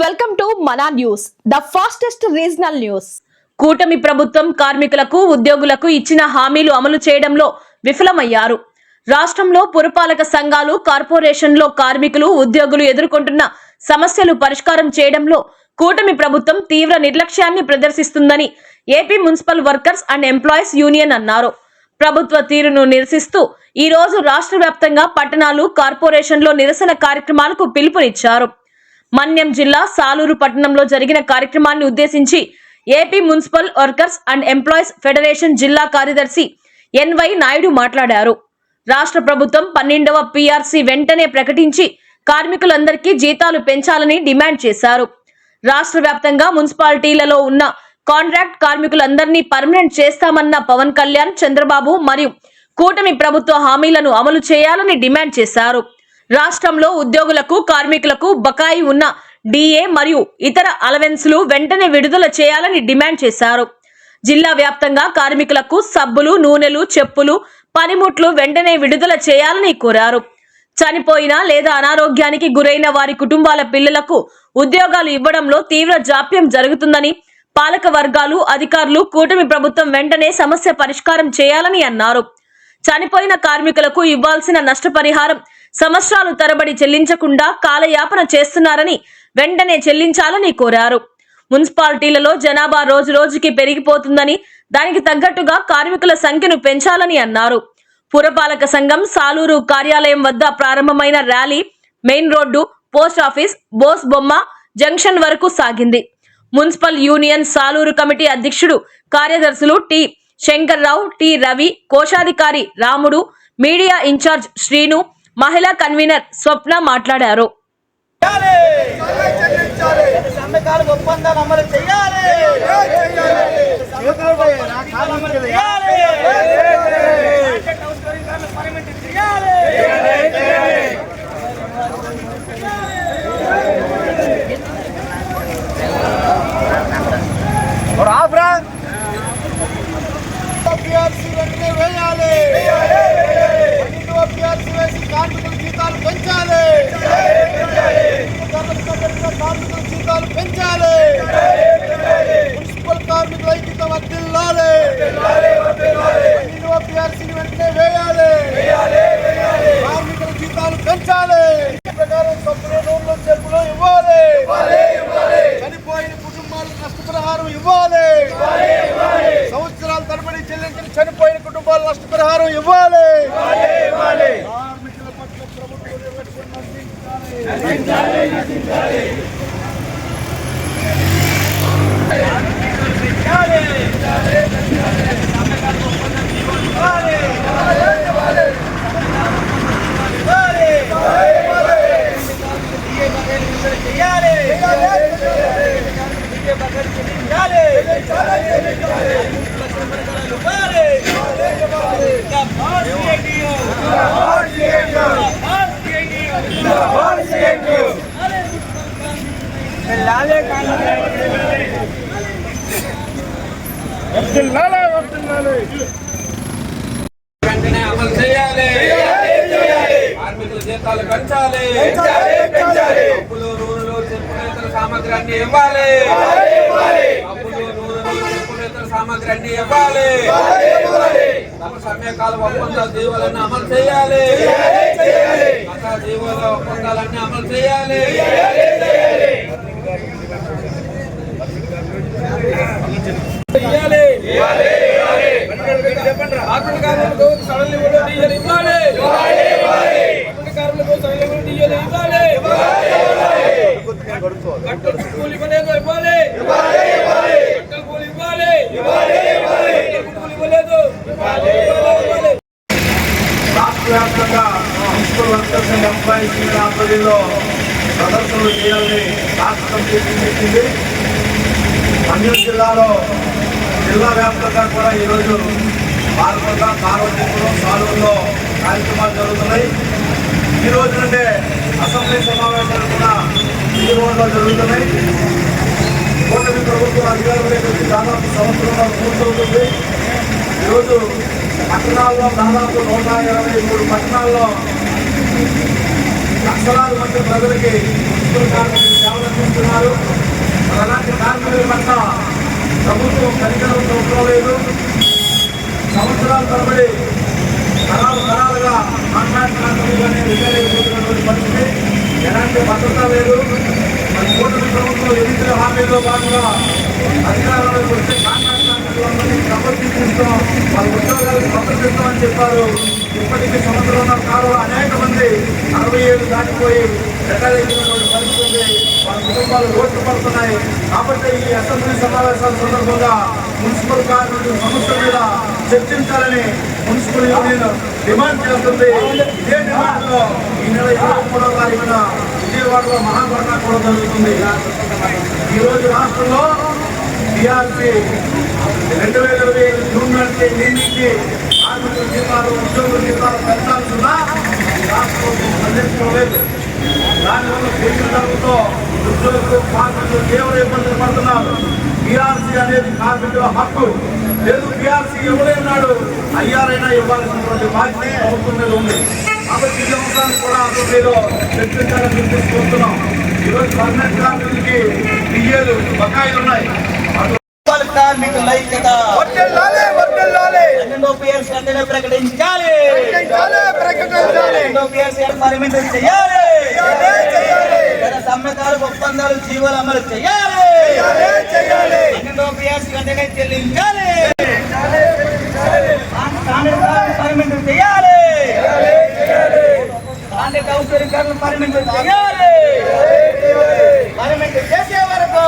Welcome to Mana news the fastest regional news కూటమి ప్రభుత్వం కార్మికులకు ఉద్యోగులకు ఇచ్చిన హామీలు అమలు చేయడంలో విఫలమయ్యారు. రాష్ట్రంలో పురపాలక సంఘాలు కార్పొరేషన్లో కార్మికులు ఉద్యోగులు ఎదుర్కొంటున్న సమస్యలు పరిష్కారం చేయడంలో కూటమి ప్రభుత్వం తీవ్ర నిర్లక్ష్యాన్ని ప్రదర్శిస్తుందని AP municipal workers and employees union అన్నారు. ప్రభుత్వ తీరును నిరసిస్తూ ఈ రోజు రాష్ట్ర వ్యాప్తంగా పట్టణాలు కార్పొరేషన్లో నిరసన కార్యక్రమాలకు పిలుపునిచ్చారు. మన్యం జిల్లా సాలూరు పట్టణంలో జరిగిన కార్యక్రమాన్ని ఉద్దేశించి AP municipal workers and employees federation జిల్లా కార్యదర్శి ఎన్వై నాయుడు మాట్లాడారు. రాష్ట్ర ప్రభుత్వం పన్నెండవ పీఆర్సీ వెంటనే ప్రకటించి కార్మికులందరికీ జీతాలు పెంచాలని డిమాండ్ చేశారు. రాష్ట్ర వ్యాప్తంగా మున్సిపాలిటీలలో ఉన్న కాంట్రాక్ట్ కార్మికులందరినీ పర్మనెంట్ చేస్తామన్న పవన్ కళ్యాణ్ చంద్రబాబు మరియు కూటమి ప్రభుత్వ హామీలను అమలు చేయాలని డిమాండ్ చేశారు. రాష్ట్రంలో ఉద్యోగులకు కార్మికులకు బకాయి ఉన్న డిఏ మరియు ఇతర అలవెన్స్లు వెంటనే విడుదల చేయాలని డిమాండ్ చేశారు. జిల్లా వ్యాప్తంగా కార్మికులకు సబ్బులు నూనెలు చెప్పులు పనిముట్లు వెంటనే విడుదల చేయాలని కోరారు. చనిపోయిన లేదా అనారోగ్యానికి గురైన వారి కుటుంబాల పిల్లలకు ఉద్యోగాలు ఇవ్వడంలో తీవ్ర జాప్యం జరుగుతుందని పాలక వర్గాలు అధికారులు కూటమి ప్రభుత్వం వెంటనే సమస్య పరిష్కారం చేయాలని అన్నారు. చనిపోయిన కార్మికులకు ఇవ్వాల్సిన నష్టపరిహారం సంవత్సరాలు తరబడి చెల్లించకుండా కాలయాపన చేస్తున్నారని వెంటనే చెల్లించాలని కోరారు. మున్సిపాలిటీలలో జనాభా రోజు రోజుకి పెరిగిపోతుందని దానికి తగ్గట్టుగా కార్మికుల సంఖ్యను పెంచాలని అన్నారు. పురపాలక సంఘం సాలూరు కార్యాలయం వద్ద ప్రారంభమైన rally main road post office Bose బొమ్మ జంక్షన్ వరకు సాగింది. మున్సిపల్ యూనియన్ సాలూరు కమిటీ అధ్యక్షుడు కార్యదర్శులు టి. శంకర్రావు టి. రవి కోశాధికారి రాముడు మీడియా ఇన్ఛార్జ్ శ్రీను మహిళా కన్వీనర్ స్వప్న మాట్లాడారు. ఒప్పందాలు అమలు చేయాలి అమలు చేయాలి ప్రాజెక్ట్ హౌస్ పరిపాలన పర్మిట్ చేయాలి పిఆర్సీ వెంటనే వేయాలి పన్నెండవ పిఆర్సీ వేసి కార్మికుల జీతాలు పెంచాలి. కార్మికుల జీతాలు పెంచాలి. మున్సిపల్ కార్మికుల ఐక్యత వర్దిల్లాలి పిఆర్సీని వెంటనే వేయాలి. కార్మికుల జీతాలు పెంచాలి. ఈ ప్రకారం సబ్బులు నూనెలు చెప్పులు ఇవ్వాలి. చనిపోయిన కుటుంబాలకు నష్టపరిహారం ఇవ్వాలి. సంవత్సరాల తరబడి చెల్లించిన చనిపోయిన కుటుంబాలు నష్టపరిహారం ఇవ్వాలి. నిర్లక్ష్యం నశించాలి. వెంటనే అమలు చేయాలి. కార్మికుల జీతాలు పెంచాలి. అప్పులు నూనెలు చెప్పులు ఇతర సామాగ్రి ఇవ్వాలి. అప్పులు నూనెలు చెప్పులు ఇతర సామాగ్రి అన్ని ఇవ్వాలి. తమ సమయకాల ఒప్పందాల జీవులన్నీ అమలు చేయాలి. జీవుల ఒప్పందాలన్నీ అమలు చేయాలి. ఇవ్వాలి. ఆర్థిక కార్మికులకు సడన్లీ కూడా డీజిల్ ఇవ్వాలి. ఆర్థిక కార్మికులకు సడన్లీ కూడా డీజిల్ ఇవ్వాలి. కట్టలు కూలి ఇవ్వలేదు ఇవ్వాలి. కట్టలు కూలి ఇవ్వాలి. కూలి ఇవ్వలేదు రాష్ట్ర వ్యాప్తంగా మున్సిపల్ వర్కర్స్ ఎంప్లాయీస్ ఆధ్వర్యంలో ప్రదర్శనలు చేయాలని రాష్ట్ర కమిటీ కర్నూలు జిల్లాలో జిల్లా వ్యాప్తంగా కూడా ఈరోజు భారత పార్వతీపురం సాలూరులో కార్యక్రమాలు జరుగుతున్నాయి. ఈ రోజు నుండే అసెంబ్లీ సమావేశాలు కూడా ఈ రోజులో జరుగుతున్నాయి. కూటమి ప్రభుత్వం అధికారంలోకి వచ్చి దాదాపు సంవత్సరంలో పూర్తవుతుంది. ఈరోజు పట్టణాల్లో దాదాపు నూట ఇరవై మూడు పట్టణాల్లో లక్షలాది మంది ప్రజలకి మున్సిపల్ కార్మికులు సేవలు అందిస్తున్నారు. అలాంటి కార్మికుల పట్ల ప్రభుత్వం కనికరం చూపలేదు సంవత్సరాల తరబడి తరాలు తరాలుగా కాంట్రాక్ట్ కార్మికులుగానే రిటైర్ పరిస్థితి. ఎలాంటి భద్రత లేదు. మరి కూటమి ప్రభుత్వం ఎన్నికల హామీలో భాగంగా అధికారంలోకి వస్తే కాంట్రాక్ట్ కార్మికులందరినీ సమర్థించడం వాళ్ళ ఉద్యోగాలకు భద్రతిస్తామని చెప్పారు. ఇప్పటికీ సంవత్సరంలో కాలంలో అనేక మంది అరవై ఏళ్ళు దాటిపోయి రిటైర్ అయిపోయినటువంటి పరిస్థితి ఉంది వాళ్ళ కుటుంబాలు రోడ్డు పడుతున్నాయి. కాబట్టి ఈ అసెంబ్లీ సమావేశాల సందర్భంగా మున్సిపల్ కార్మికుల సమస్య మీద చర్చించాలని మున్సిపల్ యూనియన్ డిమాండ్ చేస్తుంది. ఇదే డిమాండ్లో ఈ నెల ఇరవై మూడవ తారీఖున విజయవాడలో మహాధర్నా కూడా జరుగుతుంది. ఈ రోజు రాష్ట్రంలో టీఆర్పీ రెండు వేల ఇరవై ఐదు జూన్ నాటికి నియమించి కార్మికుల జీతాలు ఉద్యోగుల జీతాలు పెంచాల్సిన రాష్ట్రం అందించడం లేదు. దానివల్ల కేంద్ర ప్రభుత్వంతో ఉద్యోగులు కార్మికులు తీవ్ర ఇబ్బందులు పడుతున్నారు. పిఆర్సీ అనేది కార్మికుల హక్కు. లేదు పిఆర్సీ ఎవరైనాడు అయ్యారైనా ఇవ్వాల్సినటువంటి బాధ్యత ప్రభుత్వం మీద ఉంది. కాబట్టి ఈ అంశాన్ని కూడా అసెంబ్లీలో చర్చించాలని తీసుకొస్తున్నాం ఈరోజు పర్మనెంట్ కార్మికులకి డిఏలు బకాయిలు ఉన్నాయి. రెండో పిఎస్ వెంటనే ప్రకటించాలి. ప్రకటించాలి, ప్రకటించాలి. రెండో పిఎస్ పరిమితం చేయాలి. ఒప్పందాలు జీవోలు అమలు చేయాలి. చెల్లించాలి పరిమితం చేయాలి. ఔద్యోగికరణ పరిమితం చేయాలి. పరిమితం చేసే వరకు